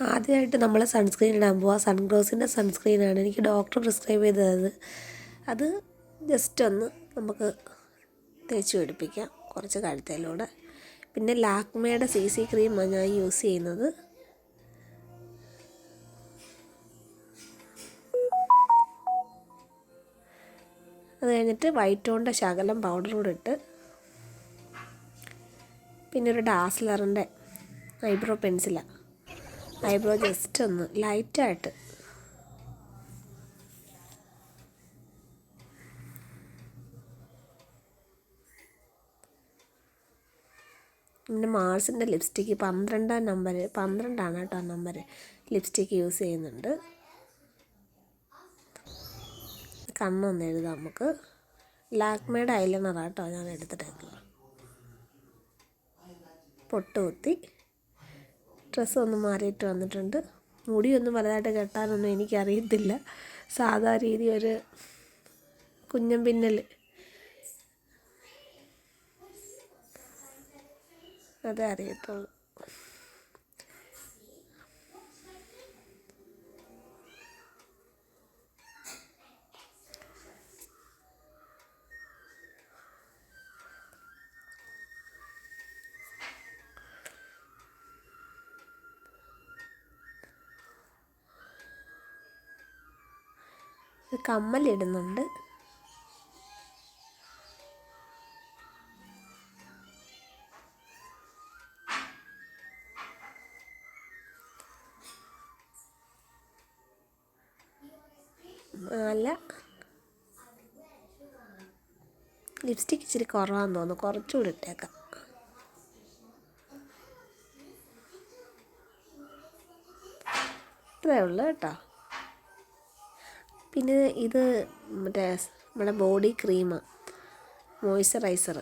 ആദ്യമായിട്ട് നമ്മൾ സൺസ്ക്രീൻ ഇടാൻ പോവാ. സൺഗ്ലോസിന്റെ സൺസ്ക്രീനാണ് എനിക്ക് ഡോക്ടർ പ്രിസ്ക്രൈബ് ചെയ്തത്. അത് ജസ്റ്റ് ഒന്ന് നമുക്ക് തേച്ച് പിടിപ്പിക്കാം. കുറച്ച് കഴുത്തേലൂടെ. പിന്നെ ലാക്മയുടെ സി സി ക്രീമാണ് ഞാൻ യൂസ് ചെയ്യുന്നത്. അത് കഴിഞ്ഞിട്ട് വൈറ്റ് ടോണിന്റെ ശകലം പൗഡർ കൂടെ ഇട്ട് പിന്നെ ഒരു ഡാസ്ലറിന്റെ ഐബ്രോ പെൻസിലാണ് ഐബ്രോ ജസ്റ്റ് ഒന്ന് ലൈറ്റായിട്ട് പിന്നെ മാർസിന്റെ ലിപ്സ്റ്റിക്ക് പന്ത്രണ്ടാം നമ്പർ പന്ത്രണ്ടാണ് കേട്ടോ നമ്പർ ലിപ്സ്റ്റിക്ക് യൂസ് ചെയ്യുന്നുണ്ട്. കണ്ണൊന്ന് എഴുതാം നമുക്ക്. ലാക്മേഡ് ഐലൈനറാണ് കേട്ടോ ഞാൻ എടുത്തിട്ടേക്കുന്നത് പൊട്ട് കുത്തി ഡ്രസ്സ് ഒന്ന് മാറിയിട്ട് വന്നിട്ടുണ്ട്. മുടിയൊന്നും വലുതായിട്ട് കെട്ടാനൊന്നും എനിക്കറിയത്തില്ല. സാധാ രീതി ഒരു കുഞ്ഞൻ പിന്നൽ. അതേ അറിയത്തുള്ളൂ. കമ്മലിടുന്നുണ്ട്. മാല ലിപ്സ്റ്റിക്ക് ഇച്ചിരി കുറവാന്ന് തോന്നുന്നു. കുറച്ചുകൂടി ഇട്ടേക്കാം. ഇത്രയേ ഉള്ളൂ കേട്ടോ. പിന്നെ ഇത് മറ്റേ നമ്മുടെ ബോഡി ക്രീം മോയ്സ്ചറൈസർ.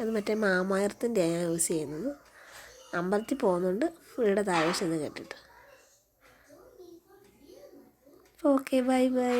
അത് മറ്റേ മാമായർത്തിന്റെയാണ് ഞാൻ യൂസ് ചെയ്യുന്നത്. അമ്പലത്തിൽ പോകുന്നുണ്ട് വീടെ താഴെ ചെന്ന് കേട്ടിട്ട്. Okay bye bye.